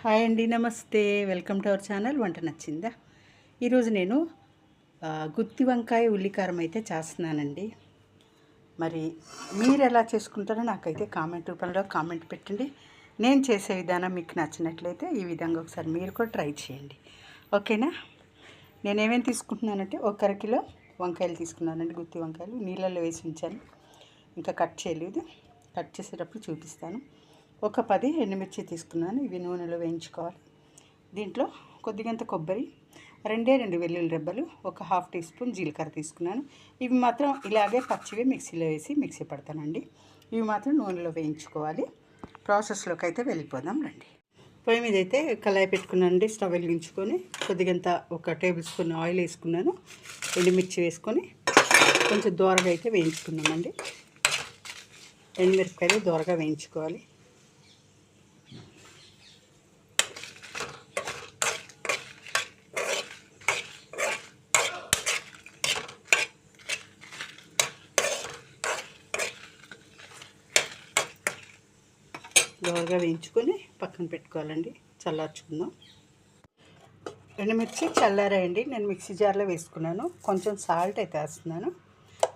Hi అండి నమస్తే. Welcome to our channel వంట నచ్చిందా? ఈరోజు నేను గుత్తి వంకాయ ఉల్లికారం అయితే చేస్తున్నానండి. మరి మీరు ఎలా చేసుకుంటారో నాకైతే కామెంట్ రూపంలో కామెంట్ పెట్టండి. నేను చేసే విధానం మీకు నచ్చినట్లయితే ఈ విధంగా ఒకసారి మీరు కూడా ట్రై చేయండి. ఓకేనా? నేను ఏమేమి తీసుకుంటున్నానంటే ఒక అర కిలో వంకాయలు తీసుకున్నానండి గుత్తి వంకాయలు. నీళ్ళల్లో వేసి ఉంచాను. ఇంకా కట్ చేయలేదు. కట్ చేసేటప్పుడు చూపిస్తాను. ఒక పది ఎండుమిర్చి తీసుకున్నాను. ఇవి నూనెలో వేయించుకోవాలి. దీంట్లో కొద్దిగంత కొబ్బరి రెండే రెండు వెల్లుల్లి రెబ్బలు ఒక హాఫ్ టీ స్పూన్ జీలకర్ర తీసుకున్నాను. ఇవి మాత్రం ఇలాగే పచ్చివి మిక్సీలో వేసి మిక్సీ పడతానండి. ఇవి మాత్రం నూనెలో వేయించుకోవాలి. ప్రాసెస్లోకి అయితే వెళ్ళిపోదాం రండి. పొయ్యి మీద అయితే కళాయి పెట్టుకున్నానండి. స్టవ్ వెలిగించుకొని కొద్దిగంత ఒక టేబుల్ స్పూన్ ఆయిల్ వేసుకున్నాను. ఎండుమిర్చి వేసుకొని కొంచెం దోరగా అయితే వేయించుకున్నామండి ఎండుమిరపకాయలు దోరగా వేయించుకోవాలి. దోరగా వేయించుకొని పక్కన పెట్టుకోవాలండి. చల్లార్చుకుందాం. ఎండుమిర్చి చల్లారాయండి. నేను మిక్సీ జార్లో వేసుకున్నాను. కొంచెం సాల్ట్ అయితే వేస్తున్నాను.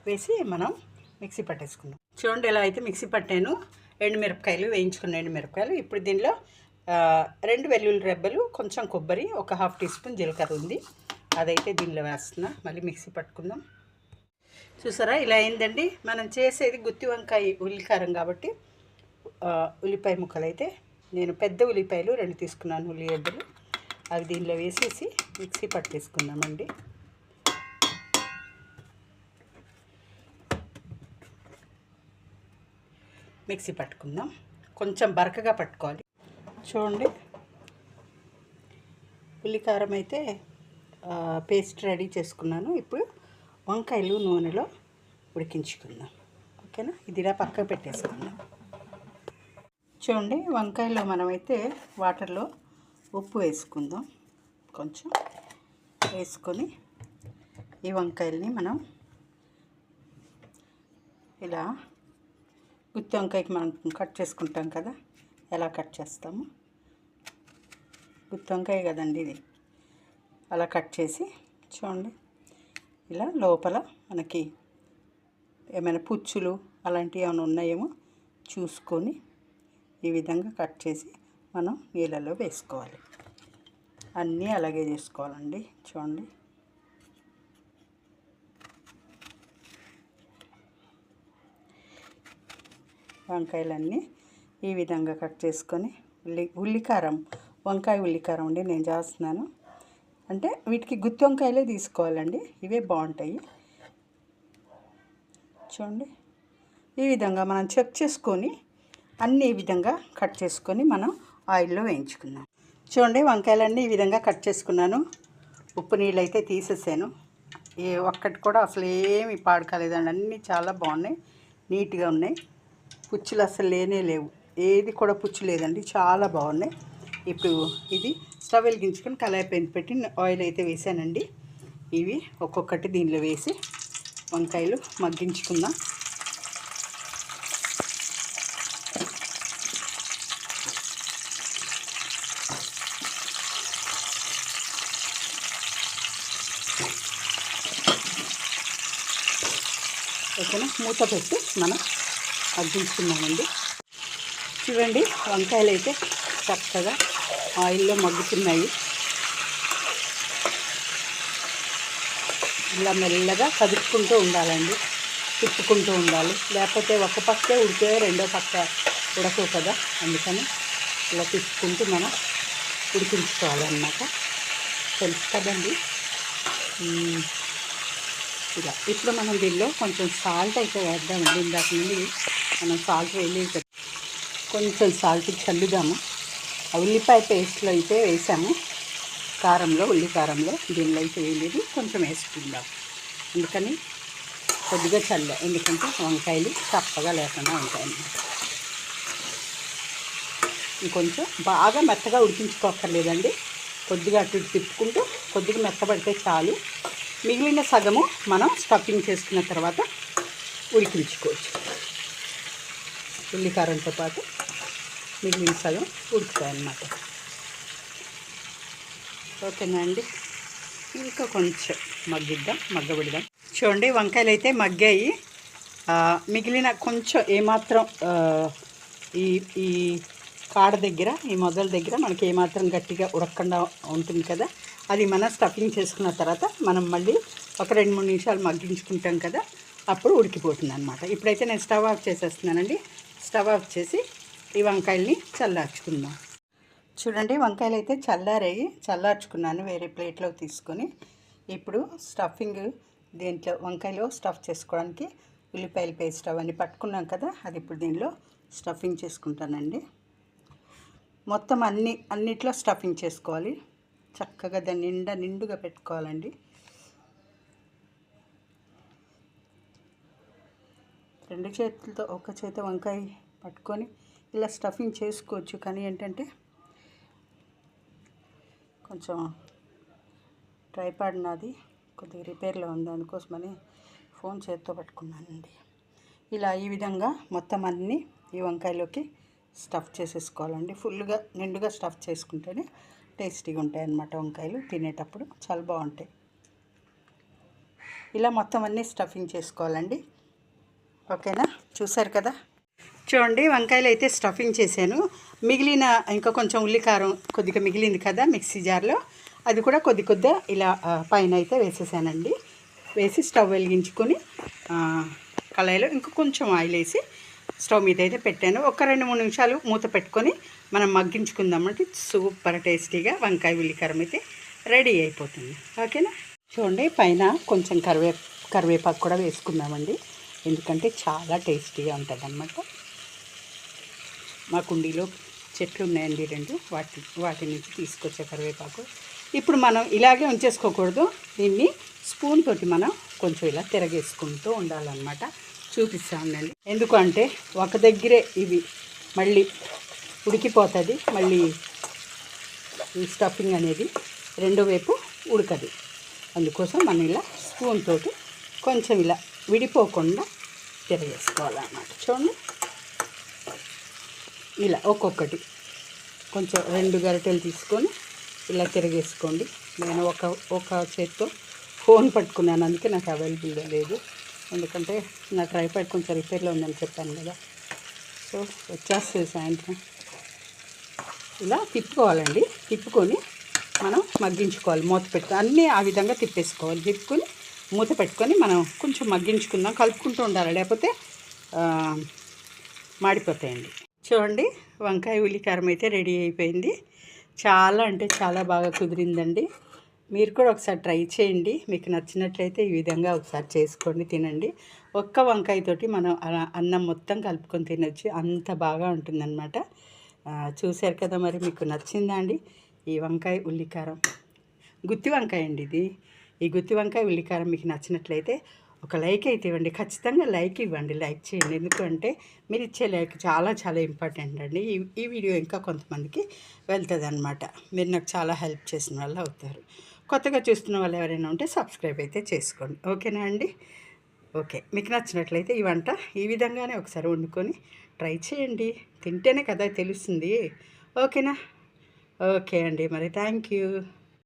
వేసి మనం మిక్సీ పట్టేసుకుందాం. చూడండి ఎలా అయితే మిక్సీ పట్టాను. ఎండుమిరపకాయలు వేయించుకున్న ఎండుమిరపకాయలు. ఇప్పుడు దీనిలో రెండు వెల్లుల్లి రెబ్బలు కొంచెం కొబ్బరి ఒక హాఫ్ టీ స్పూన్ జీలకర్ర ఉంది. అదైతే దీనిలో వేస్తున్నా. మళ్ళీ మిక్సీ పట్టుకుందాం. చూసారా? ఇలా అయిందండి. మనం చేసేది గుత్తి వంకాయ ఉల్లికారం కాబట్టి ఉల్లిపాయ ముక్కలు అయితే నేను పెద్ద ఉల్లిపాయలు రెండు తీసుకున్నాను ఉల్లిగడ్డలు. అవి దీనిలో వేసేసి మిక్సీ పట్టేసుకుందామండి. మిక్సీ పట్టుకుందాం. కొంచెం బరకగా పట్టుకోవాలి. చూడండి. ఉల్లికారం అయితే పేస్ట్ రెడీ చేసుకున్నాను. ఇప్పుడు వంకాయలు నూనెలో ఉడికించుకుందాం. ఓకేనా? ఇదిలా పక్కకు పెట్టేసుకుందాం. చూడండి వంకాయలో మనమైతే వాటర్లో ఉప్పు వేసుకుందాం. కొంచెం వేసుకొని ఈ వంకాయల్ని మనం ఇలా గుత్తి వంకాయకి మనం కట్ చేసుకుంటాం కదా ఎలా కట్ చేస్తాము. గుత్తి వంకాయ కదండి ఇది. అలా కట్ చేసి చూడండి ఇలా లోపల మనకి ఏమైనా పుచ్చులు అలాంటివి ఏమైనా ఉన్నాయేమో చూసుకొని ఈ విధంగా కట్ చేసి మనం నీళ్ళలో వేసుకోవాలి. అన్నీ అలాగే చేసుకోవాలండి. చూడండి. వంకాయలన్నీ ఈ విధంగా కట్ చేసుకొని ఉల్లి ఉల్లికారం వంకాయ ఉల్లికారం అండి నేను చేస్తున్నాను. అంటే వీటికి గుత్తి వంకాయలే తీసుకోవాలండి. ఇవే బాగుంటాయి. చూడండి. ఈ విధంగా మనం చెక్ చేసుకొని అన్ని ఈ విధంగా కట్ చేసుకొని మనం ఆయిల్లో వేయించుకుందాం. చూడండి వంకాయలన్నీ ఈ విధంగా కట్ చేసుకున్నాను. ఉప్పు నీళ్ళు అయితే తీసేసాను. ఏ ఒక్కటి కూడా అసలు ఏమి పాడు కాలేదండి అన్నీ చాలా బాగున్నాయి. నీట్గా ఉన్నాయి. పుచ్చులు అసలు లేనే లేవు. ఏది కూడా పుచ్చు లేదండి. చాలా బాగున్నాయి. ఇప్పుడు ఇది స్టవ్ వెలిగించుకొని కళాయి పెన్ పెట్టి ఆయిల్ అయితే వేసానండి. ఇవి ఒక్కొక్కటి దీనిలో వేసి వంకాయలు మగ్గించుకుందాం. ఓకేనా? మూత పెట్టి మనం అగ్గించుకున్నామండి చూడండి వంకాయలు అయితే చక్కగా ఆయిల్లో మగ్గుతున్నాయి. ఇలా మెల్లగా కదుపుకుంటూ ఉండాలండి. తిప్పుకుంటూ ఉండాలి. లేకపోతే ఒక పక్కే ఉడికే రెండో పక్క ఉడకవు కదా? అందుకని ఇలా తిప్పుకుంటూ మనం ఉడికించుకోవాలన్నమాట. తెలుసు కదండి? ఇలా. ఇప్పుడు మనం దీనిలో కొంచెం సాల్ట్ అయితే వేద్దామండి. ఇందాక నుండి మనం సాల్ట్ వేయలేదు. కొంచెం సాల్ట్ చల్లుదాము. ఆ ఉల్లిపాయ పేస్ట్లో అయితే వేసాము. కారంలో ఉల్లి కారంలో దీనిలో అయితే వేయలేదు. కొంచెం వేసుకుందాం. అందుకని కొద్దిగా చల్ల ఎందుకంటే వంకాయలు చప్పగా లేకుండా ఉంటాయన్నమాట ఇంకొంచెం బాగా మెత్తగా ఉడికించుకోక్కర్లేదండి. కొద్దిగా అటు తిప్పుకుంటూ కొద్దిగా మెత్తబడితే చాలు. మిగిలిన సగము మనం స్టఫింగ్ చేసుకున్న తర్వాత ఉడికించుకోవచ్చు. ఉల్లికారంతో పాటు మిగిలిన సగం ఉడుకుతాయన్నమాట. ఓకేనా అండి? ఇంకా కొంచెం మగ్గిద్దాం మగ్గబెడదాం. చూడండి వంకాయలు అయితే మగ్గాయి మిగిలిన కొంచెం ఏమాత్రం ఈ ఈ కాడ దగ్గర ఈ మొదల దగ్గర మనకి ఏమాత్రం గట్టిగా ఉడకకుండా ఉంటుంది కదా అది మన స్టఫింగ్ చేసుకున్న తర్వాత మనం మళ్ళీ ఒక రెండు మూడు నిమిషాలు మగ్గించుకుంటాం కదా అప్పుడు ఉడికిపోతుంది అనమాట ఇప్పుడైతే నేను స్టవ్ ఆఫ్ చేసేస్తున్నానండి. స్టవ్ ఆఫ్ చేసి ఈ వంకాయల్ని చల్లార్చుకుందాం. చూడండి వంకాయలు అయితే చల్లారాయి చల్లార్చుకున్నాను వేరే ప్లేట్లో తీసుకొని. ఇప్పుడు స్టఫింగ్ దీంట్లో వంకాయలో స్టఫ్ చేసుకోవడానికి ఉల్లిపాయల పేస్ట్ అవన్నీ పట్టుకున్నాం కదా అది ఇప్పుడు దీనిలో స్టఫింగ్ చేసుకుంటానండి. మొత్తం అన్ని అన్నిట్లో స్టఫింగ్ చేసుకోవాలి. చక్కగా దాన్ని నిండా నిండుగా పెట్టుకోవాలండి. రెండు చేతులతో ఒక చేత వంకాయ పట్టుకొని ఇలా స్టఫింగ్ చేసుకోవచ్చు. కానీ ఏంటంటే కొంచెం ట్రైపాడ్ నాది కొద్దిగా రిపేర్లో ఉంది. అందుకోసమని ఫోన్ చేతితో పట్టుకున్నానండి. ఇలా ఈ విధంగా మొత్తం అన్నీ ఈ వంకాయలోకి స్టఫ్ చేసేసుకోవాలండి. ఫుల్గా నిండుగా స్టఫ్ చేసుకుంటేనే టేస్టీగా ఉంటాయి అన్నమాట వంకాయలు. తినేటప్పుడు చాలా బాగుంటాయి. ఇలా మొత్తం అన్నీ స్టఫింగ్ చేసుకోవాలండి. ఓకేనా? చూసారు కదా? చూడండి వంకాయలు అయితే స్టఫింగ్ చేశాను. మిగిలిన ఇంకా కొంచెం ఉల్లికారం కొద్దిగా మిగిలింది కదా మిక్సీ జార్లో. అది కూడా కొద్ది కొద్దిగా ఇలా పైన అయితే వేసేసానండి. వేసి స్టవ్ వెలిగించుకొని కళాయిలో ఇంకా కొంచెం ఆయిల్ వేసి స్టవ్ మీద అయితే పెట్టాను. ఒక రెండు మూడు నిమిషాలు మూత పెట్టుకొని మనం మగ్గించుకుందామంటే సూపర్ టేస్టీగా వంకాయ ఉల్లికారం అయితే రెడీ అయిపోతుంది. ఓకేనా? చూడండి పైన కొంచెం కరివే కరివేపాకు కూడా వేసుకుందామండి. ఎందుకంటే చాలా టేస్టీగా ఉంటుంది అన్నమాట మా కుండీలో చెట్లు ఉన్నాయండి రెండు. వాటి వాటి నుంచి తీసుకొచ్చే కరివేపాకు. ఇప్పుడు మనం ఇలాగే ఉంచేసుకోకూడదు. దీన్ని స్పూన్ తోటి మనం కొంచెం ఇలా తిరగేసుకుంటూ ఉండాలన్నమాట. చూపిస్తాను నేను. ఎందుకంటే ఒక దగ్గరే ఇవి మళ్ళీ ఉడికిపోతుంది మళ్ళీ ఈ స్టఫింగ్ అనేది రెండో వైపు ఉడకదు. అందుకోసం మనం ఇలా స్పూన్ తోటి కొంచెం ఇలా విడిపోకుండా తిరగేసుకోవాలన్నమాట. చూడండి. ఇలా ఒక్కొక్కటి కొంచెం రెండు గరిటెలు తీసుకొని ఇలా తిరగేసుకోండి. నేను ఒక ఒక చేత్తో ఫోన్ పట్టుకున్నాను అందుకే నాకు అవైలబుల్గా లేదు. ఎందుకంటే నా ట్రైపాడ్ కొంచెం రిపేర్లో ఉందని చెప్పాను కదా. సో వచ్చేస్తుంది సాయంత్రం. ఇలా తిప్పుకోవాలండి. తిప్పుకొని మనం మగ్గించుకోవాలి. మూత పెట్టుకొని అన్నీ ఆ విధంగా తిప్పేసుకోవాలి. తిప్పుకొని మూత పెట్టుకొని మనం కొంచెం మగ్గించుకుందాం. కలుపుకుంటూ ఉండాలి. లేకపోతే మాడిపోతాయండి. చూడండి వంకాయ ఉల్లికారం అయితే రెడీ అయిపోయింది. చాలా అంటే చాలా బాగా కుదిరిందండి. మీరు కూడా ఒకసారి ట్రై చేయండి. మీకు నచ్చినట్లయితే ఈ విధంగా ఒకసారి చేసుకోండి తినండి. ఒక్క వంకాయతోటి మనం అన్నం మొత్తం కలుపుకొని తినొచ్చు. అంత బాగా ఉంటుందన్నమాట. చూశారు కదా మరి మీకు నచ్చిందా అండి? ఈ వంకాయ ఉల్లికారం. గుత్తి వంకాయ అండి ఇది. ఈ గుత్తి వంకాయ ఉల్లికారం మీకు నచ్చినట్లయితే ఒక లైక్ అయితే ఇవ్వండి. ఖచ్చితంగా లైక్ ఇవ్వండి. లైక్ చేయండి. ఎందుకంటే మీరు ఇచ్చే లైక్ చాలా చాలా ఇంపార్టెంట్ అండి. ఈ ఈ వీడియో ఇంకా కొంతమందికి వెళ్తుంది అనమాట మీరు నాకు చాలా హెల్ప్ చేసిన వాళ్ళు అవుతారు. కొత్తగా చూస్తున్న వాళ్ళు ఎవరైనా ఉంటే సబ్స్క్రైబ్ అయితే చేసుకోండి. ఓకేనా అండి? ఓకే. మీకు నచ్చినట్లయితే ఈ వంట ఈ విధంగానే ఒకసారి వండుకొని ట్రై చేయండి. తింటేనే కదా తెలుస్తుంది. ఓకేనా? ఓకే అండి. మరి థ్యాంక్ యూ.